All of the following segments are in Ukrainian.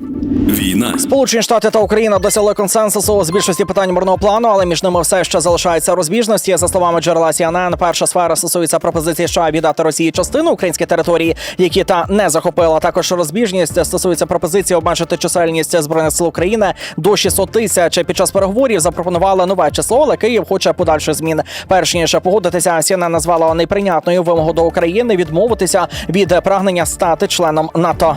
Війна, Сполучені Штати та Україна досягли консенсусу з більшості питань мирного плану, але між ними все ще залишаються розбіжності. За словами джерела CNN, перша сфера стосується пропозиції США віддати Росії частину української території, які та не захопила. Також розбіжність стосується пропозиції обмежити чисельність збройних сил України до 600 тисяч. Під час переговорів запропонували нове число, але Київ хоче подальших змін. Перш ніж погодитися, CNN назвала неприйнятною вимогу до України відмовитися від прагнення стати членом НАТО.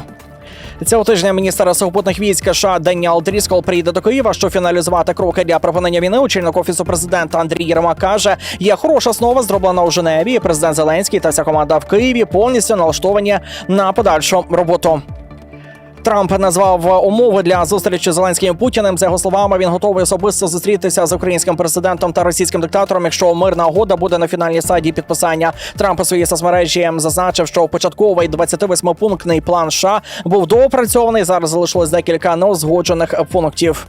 Цього тижня міністр сухопутних військ США Деніал Дріскол приїде до Києва, щоб фіналізувати кроки для припинення війни. Очільник офісу президента Андрій Єрмак каже, є хороша основа зроблена у Женеві. Президент Зеленський та вся команда в Києві повністю налаштовані на подальшу роботу. Трамп назвав умови для зустрічі з Зеленським і Путіним. За його словами, він готовий особисто зустрітися з українським президентом та російським диктатором, якщо мирна угода буде на фінальній стадії підписання. Трамп у своїй соцмережі зазначив, що початковий 28-пунктний план США був доопрацьований. Зараз залишилось декілька неузгоджених пунктів.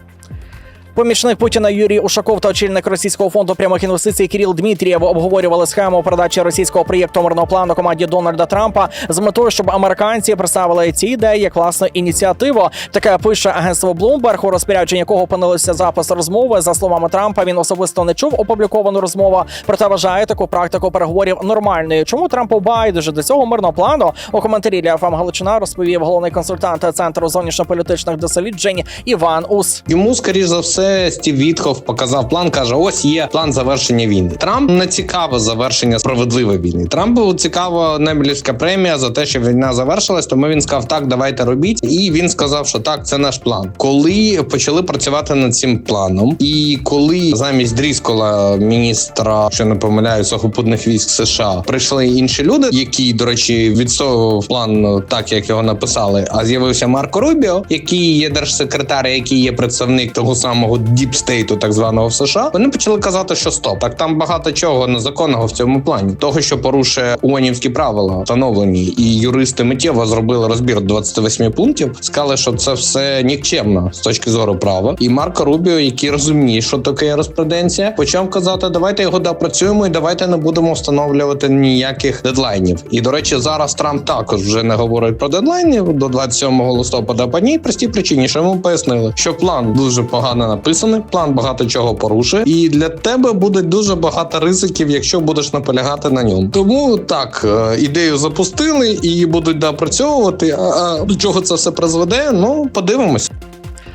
Помічник Путіна Юрій Ушаков та очільник російського фонду прямих інвестицій Кирил Дмитрієв обговорювали схему передачі російського проєкту мирного плану команді Дональда Трампа з метою, щоб американці представили ці ідеї як власну ініціативу. Таке пише агентство Bloomberg, у розпорядженні якого опинилися запис розмови. За словами Трампа, він особисто не чув опубліковану розмову, проте вважає таку практику переговорів нормальною. Чому Трампу байдуже до цього мирного плану? У коментарі для ФМ Галичина розповів головний консультант центру зовнішньополітичних досліджень Іван Ус. Йому, скоріш за все, Стів Вітхов показав план. каже: ось є план завершення війни. Трамп не цікаво завершення справедливої війни. Трампу цікава Нобелівська премія за те, що війна завершилась. Тому він сказав, так, давайте робіть. І він сказав, що так, це наш план. Коли почали працювати над цим планом, і коли замість Дріскола, міністра, що не помиляю, сухопутних військ США, прийшли інші люди, які, до речі, відсовував план так, як його написали. А з'явився Марко Рубіо, який є держсекретар, який є представник того самого діпстейту, так званого в США. Вони почали казати, що стоп, так там багато чого незаконного в цьому плані, того, що порушує УОНівські правила, встановлені, і юристи миттєво зробили розбір 28 пунктів. Сказали, що це все нікчемно з точки зору права. І Марко Рубіо, який розуміє, що таке юриспруденція, почав казати: давайте його допрацюємо і давайте не будемо встановлювати ніяких дедлайнів. І до речі, зараз Трамп також вже не говорить про дедлайни до 27 листопада. По одній простій причині, що йому пояснили, що план дуже погано написаний, план багато чого порушує, і для тебе буде дуже багато ризиків, якщо будеш наполягати на ньому. Тому так е, ідею запустили і будуть допрацьовувати. А до чого це все призведе? Ну подивимось.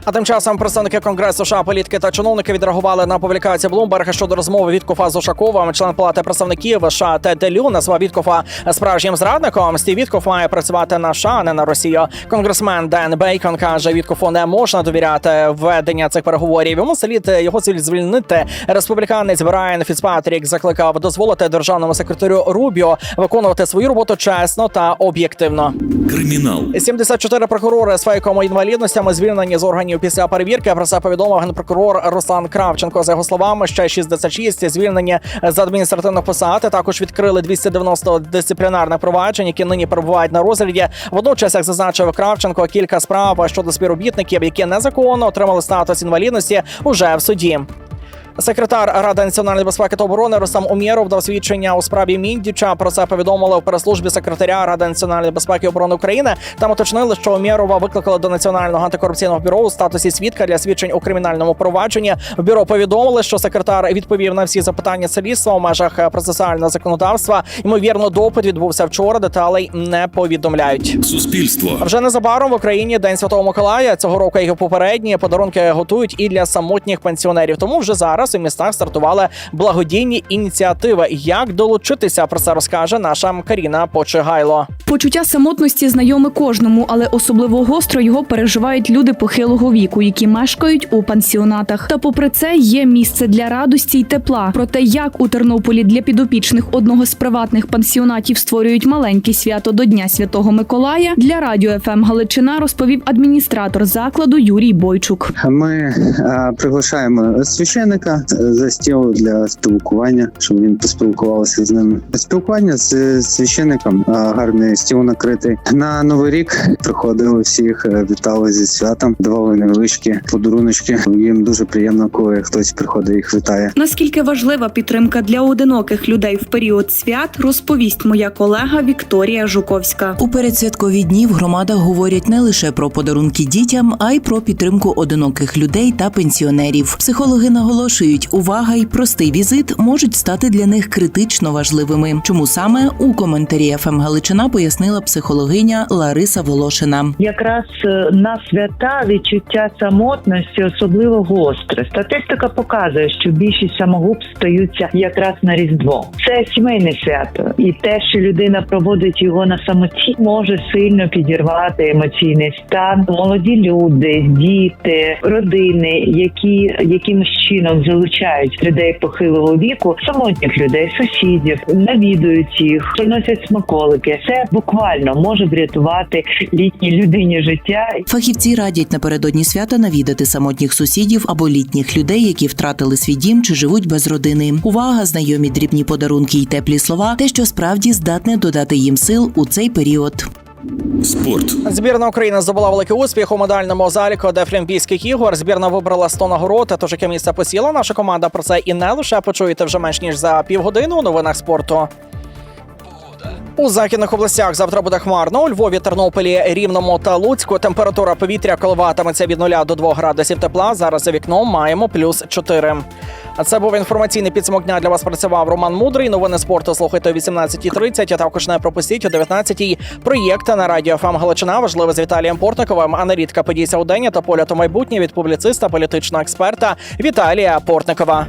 А тим часом представники конгресу США, політики та чиновники відреагували на публікацію Блумберга щодо розмови Віткофа з Ушаковим. Член палати представників США Тед Делю назвав Віткофа справжнім зрадником. Стів Віткоф має працювати на США, а не на Росію. Конгресмен Ден Бейкон каже, Віткофу не можна довіряти введення цих переговорів. Йому слід його слід звільнити. Республіканець Брайан Фіцпатрік закликав дозволити державному секретарю Рубіо виконувати свою роботу чесно та об'єктивно. кримінал, 74 прокурори з фейком інвалідностями звільнені з органів після перевірки. Про це повідомив генпрокурор Руслан Кравченко. За його словами, ще 66 звільнені з адміністративних посад. Також відкрили 290 дисциплінарних проваджень, які нині перебувають на розгляді. Водночас, як зазначив Кравченко, кілька справ щодо співробітників, які незаконно отримали статус інвалідності, уже в суді. Секретар Ради національної безпеки та оборони Рустам Умєров дав свідчення у справі Міндіча. Про це повідомили в прес-службі секретаря Ради національної безпеки і оборони України. Там уточнили, що Умєрова викликали до національного антикорупційного бюро у статусі свідка для свідчень у кримінальному провадженні. В бюро повідомили, що секретар відповів на всі запитання слідства у межах процесуального законодавства. Ймовірно, допит відбувся вчора. Деталей не повідомляють. суспільство, Вже незабаром в Україні День Святого Миколая. Цього року і попередні подарунки готують і для самотніх пенсіонерів. Тому вже зараз у містах стартували благодійні ініціативи. Як долучитися про це розкаже наша Каріна Почигайло. Почуття самотності знайоме кожному, але особливо гостро його переживають люди похилого віку, які мешкають у пансіонатах. Та попри це є місце для радості й тепла. Про те, як у Тернополі для підопічних одного з приватних пансіонатів створюють маленьке свято до Дня Святого Миколая, для радіо ФМ Галичина розповів адміністратор закладу Юрій Бойчук. Ми е, приглашаємо священника жінка е, за стіл для спілкування, щоб він поспілкувався з ними. Спілкування з священником, гарний стіл накритий. На новий рік приходили всіх, е, вітали зі святом, давали невеличкі подаруночки. Їм дуже приємно, коли хтось приходить і їх вітає. Наскільки важлива підтримка для одиноких людей в період свят, розповість моя колега Вікторія Жуковська. У передсвяткові дні в громадах говорять не лише про подарунки дітям, а й про підтримку одиноких людей та пенсіонерів. Психологи наголошують, увага й простий візит можуть стати для них критично важливими. Чому саме у коментарі ФМ Галичина пояснила психологиня Лариса Волошина. якраз е, на свята відчуття самотності особливо гостре. Статистика показує, що більшість самогубств стаються якраз на різдво. Це сімейне свято, і те, що людина проводить його на самоті, може сильно підірвати емоційний стан. Молоді люди, діти, родини, які якимось чином залучають людей похилого віку, самотніх людей, сусідів, навідують їх, приносять смаколики. Це буквально може врятувати літній людині життя Фахівці радять напередодні свята навідати самотніх сусідів або літніх людей, які втратили свій дім чи живуть без родини. Увага, знайомі дрібні подарунки й теплі слова, те, що справді здатне додати їм сил у цей період. Спорт. Збірна України здобула великий успіх у медальному заліку Дефлімпійських ігор. Збірна вибрала 100 нагород. Тож яке місце посіла наша команда про це і не лише почуєте вже менш ніж за півгодини у новинах спорту. У західних областях завтра буде хмарно. У Львові, Тернополі, Рівному та Луцьку температура повітря коливатиметься від 0 до 2 градусів тепла. Зараз за вікном маємо плюс 4. А це був інформаційний підсумок дня. Для вас працював Роман Мудрий. Новини спорту слухайте о 18.30, а також не пропустіть о 19.00 проєкт на радіо ФМ Галичина. Важливе з Віталієм Портниковим. А нарідка подійся у день та поля то майбутнє від публіциста, політичного експерта Віталія Портникова.